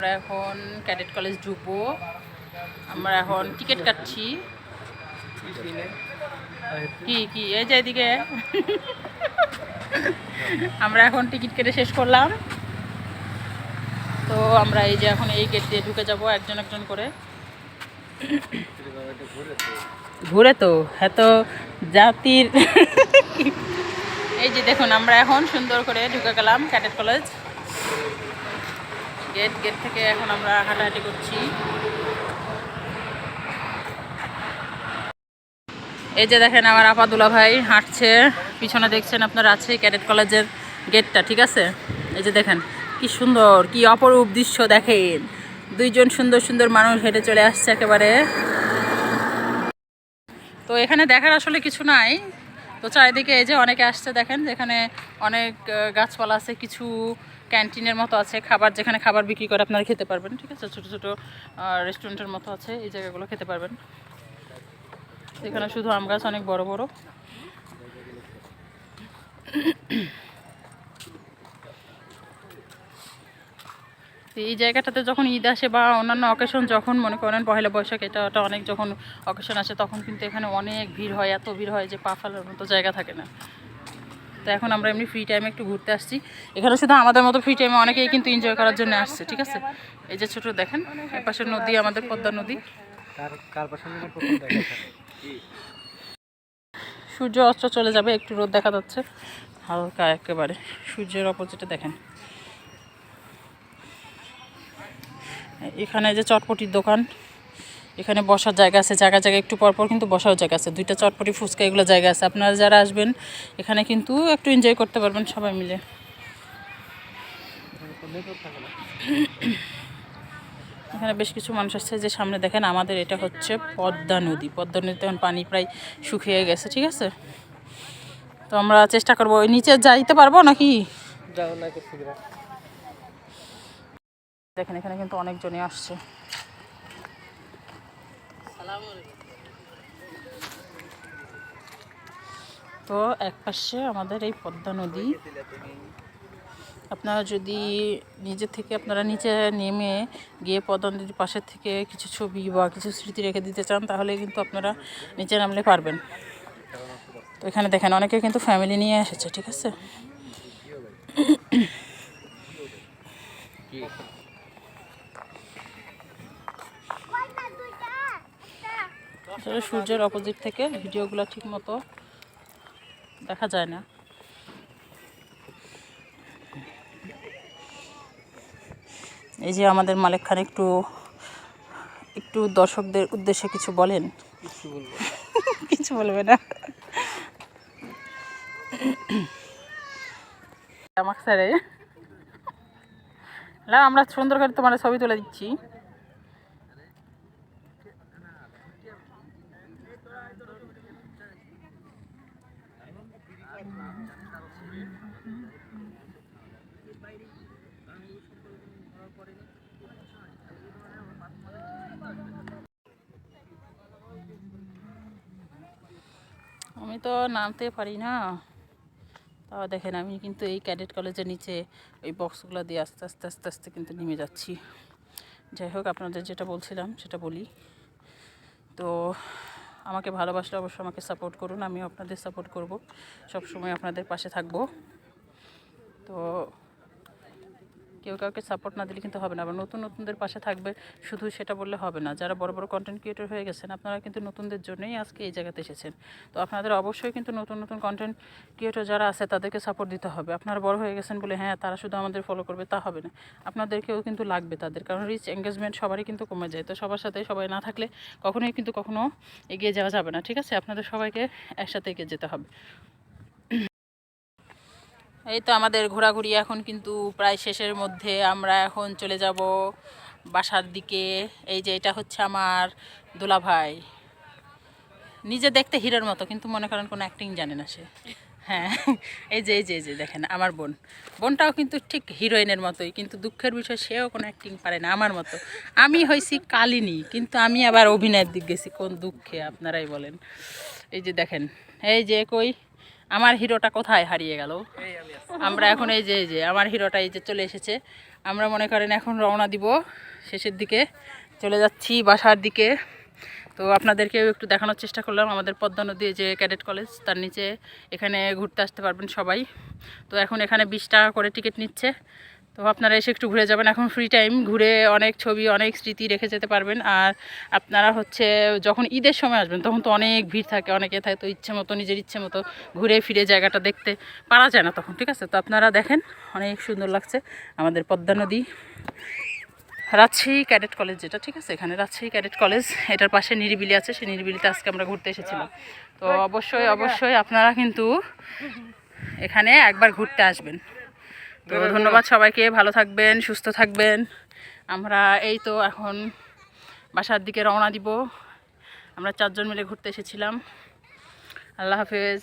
আমরা এখন cadet college ঢুকবো। আমরা এখন টিকিট কাটছি। কি কি? এই যে এদিকে। আমরা এখন টিকিট কেটে শেষ করলাম। তো আমরা এই যে এখন এই গেট দিয়ে ঢুকে যাব একজন একজন করে। ঘুরে তো হ্যাঁ তো, জাতির। এই যে দেখুন, আমরা এখন সুন্দর করে ঢুকে গেলাম ক্যাডেট কলেজ। গেট গেট থেকে এখন আমরা হাঁটাহাঁটি করছি। এই যে দেখেন আমার আপাদুলা ভাই হাঁটছে, পিছনে দেখছেন আপনার আছে ক্যাডেট কলেজের গেটটা, ঠিক আছে? এই যে দেখেন, কি সুন্দর, কি অপরূপ দৃশ্য দেখেন। দুইজন সুন্দর সুন্দর মানুষ হেঁটে চলে আসছে একেবারে। তো এখানে দেখার আসলে কিছু নাই। তো চারিদিকে এই যে অনেকে আসছে দেখেন, যেখানে অনেক গাছপালা আছে, কিছু ক্যান্টিনের মতো আছে, খাবার, যেখানে খাবার বিক্রি করে আপনারা খেতে পারবেন, ঠিক আছে? ছোটো ছোটো রেস্টুরেন্টের মতো আছে, এই জায়গাগুলো খেতে পারবেন। এখানে শুধু আম গাছ, অনেক বড় বড়। তো এই জায়গাটাতে যখন ঈদ আসে বা অন্যান্য অকেশন যখন মনে করেন পহেলা বৈশাখ এটা ওটা অনেক যখন অকেশন আসে তখন কিন্তু এখানে অনেক ভিড় হয় এত ভিড় হয় যে পা ফেলার মতো জায়গা থাকে না। তো এখন আমরা এমনি ফ্রি টাইমে একটু ঘুরতে আসছি। এখানে শুধু আমাদের মতো ফ্রি টাইমে অনেকেই কিন্তু এনজয় করার জন্য আসছে ঠিক আছে? এই যে ছোট দেখেন এর পাশে নদী আমাদের পদ্মা নদী? সূর্য অস্ত চলে যাবে একটু রোদ দেখা যাচ্ছে। হালকা একেবারে সূর্যের অপোজিটে দেখেন। এখানে যে চটপটির দোকান, এখানে বসার জায়গা আছে জায়গা জায়গায় একটু পরপর কিন্তু বসার জায়গা আছে। দুইটা চটপটি, ফুচকা এগুলো জায়গা আছে। আপনারা যারা আসবেন, এখানে কিন্তু একটু এনজয় করতে পারবেন সবাই মিলে। এখানে বেশ কিছু মানুষ আসছে, যে সামনে দেখেন আমাদের এটা হচ্ছে পদ্মা নদী। পদ্মা নদীতে এখন পানি প্রায় শুকিয়ে গেছে, ঠিক আছে? তো আমরা চেষ্টা করব নিচে যাইতে পারব নাকি? দেখেন, এখানে কিন্তু অনেকজনই আসছে। তো এক পাশে আমাদের এই পদ্মা নদী। আপনারা যদি নিজে থেকে, আপনারা নিচে নেমে গিয়ে পদ্মা নদীর পাশের থেকে কিছু ছবি বা কিছু স্মৃতি রেখে দিতে চান, তাহলে কিন্তু আপনারা নিচে নামলে পারবেন। তো এখানে দেখেন, অনেকে কিন্তু ফ্যামিলি নিয়ে এসেছে, ঠিক আছে? আসলে সূর্যের অপোজিট থেকে ভিডিওগুলো ঠিক মতো দেখা যায় না। এই যে আমাদের মালিক খান একটু একটু দর্শকদের উদ্দেশ্যে কিছু বলেন? কিছু বলবে। না। আমাকে স্যারে আমরা সুন্দর করে তোমার ছবি তুলে দিচ্ছি। আমি তো নামতে পারি না। তাও দেখেন আমি কিন্তু এই ক্যাডেট কলেজের নিচে ওই বক্সগুলো দিয়ে আস্তে আস্তে আস্তে আস্তে কিন্তু নেমে যাচ্ছি। যাই হোক, আপনাদের যেটা বলছিলাম সেটা বলি। তো আমাকে ভালোবাসলে অবশ্যই আমাকে সাপোর্ট করুন, আমিও আপনাদের সাপোর্ট করব। সব সময় আপনাদের পাশে থাকব। তো কেউ কাউকে সাপোর্ট না দিলে কিন্তু হবে না। আবার নতুন নতুনদের পাশে থাকবে, শুধু সেটা বললে হবে না। যারা বড় বড় কন্টেন্ট ক্রিয়েটর হয়ে গেছেন, আপনারা কিন্তু নতুনদের জন্যই আজকে এই জায়গাতে এসেছেন। তো আপনাদের অবশ্যই কিন্তু নতুন নতুন কন্টেন্ট ক্রিয়েটর যারা আছে, তাদেরকে সাপোর্ট দিতে হবে। আপনারা বড় হয়ে গেছেন বলে হ্যাঁ তারা শুধু আমাদের ফলো করবে তা হবে না। আপনাদেরকেও কিন্তু লাগবে তাদের। কারণ রিচ এঙ্গেজমেন্ট সবারই কিন্তু কমে যায়। তো সবার সাথে সবাই না থাকলে কখনোই কিন্তু কখনো এগিয়ে যাওয়া যাবে না। ঠিক আছে? আপনাদের সবাইকে একসাথে এগিয়ে যেতে হবে। এই তো আমাদের ঘোরাঘুরি এখন কিন্তু প্রায় শেষের মধ্যে। আমরা এখন চলে যাব বাসার দিকে। এই যে এটা হচ্ছে আমার দুলাভাই। নিজে দেখতে হিরোর মতো, কিন্তু মনে করেন কোনো অ্যাক্টিং জানে না সে। হ্যাঁ এই যে এই যে এই যে দেখেন, আমার বোন। বোনটাও কিন্তু ঠিক হিরোইনের মতোই, কিন্তু দুঃখের বিষয়, সেও কোনো অ্যাক্টিং পারে না আমার মতো। আমি হয়েছি কালিনী, কিন্তু আমি আবার অভিনয়ের দিক গেছি। কোন দুঃখে, আপনারাই বলেন। এই যে দেখেন, এই যে কই? আমার হিরোটা কোথায় হারিয়ে গেল? আমরা এখন এই যে এই যে, আমার হিরোটা এই যে চলে এসেছে। আমরা মনে করেন এখন রওনা দিব শেষের দিকে। চলে যাচ্ছি বাসার দিকে। তো আপনাদেরকেও একটু দেখানোর চেষ্টা করলাম। আমাদের পদ্মা নদী যে ক্যাডেট কলেজ, তার নিচে এখানে ঘুরতে আসতে পারবেন সবাই। তো এখন এখানে বিশ টাকা করে টিকিট নিচ্ছে। তো আপনারা এসে একটু ঘুরে যাবেন। এখন ফ্রি টাইম ঘুরে অনেক ছবি, অনেক স্মৃতি রেখে যেতে পারবেন। আর আপনারা হচ্ছে যখন ঈদের সময় আসবেন, তখন তো অনেক ভিড় থাকে, অনেকে থাকে তো ইচ্ছে মতো, নিজের ইচ্ছে মতো ঘুরে ফিরে জায়গাটা দেখতে পারা যায় না তখন, ঠিক আছে? তো আপনারা দেখেন, অনেক সুন্দর লাগছে আমাদের পদ্মা নদী। রাজশাহী ক্যাডেট কলেজ যেটা, ঠিক আছে? এখানে রাজশাহী ক্যাডেট কলেজ, এটার পাশে নিরিবিলি আছে, সেই নিরিবিলিতে আজকে আমরা ঘুরতে এসেছিলাম। তো অবশ্যই অবশ্যই আপনারা কিন্তু এখানে একবার ঘুরতে আসবেন। তো ধন্যবাদ সবাইকে ভালো থাকবেন সুস্থ থাকবেন। আমরা এই তো এখন বাসার দিকে রওনা দিব। আমরা চারজন মিলে ঘুরতে এসেছিলাম। আল্লাহ হাফেজ।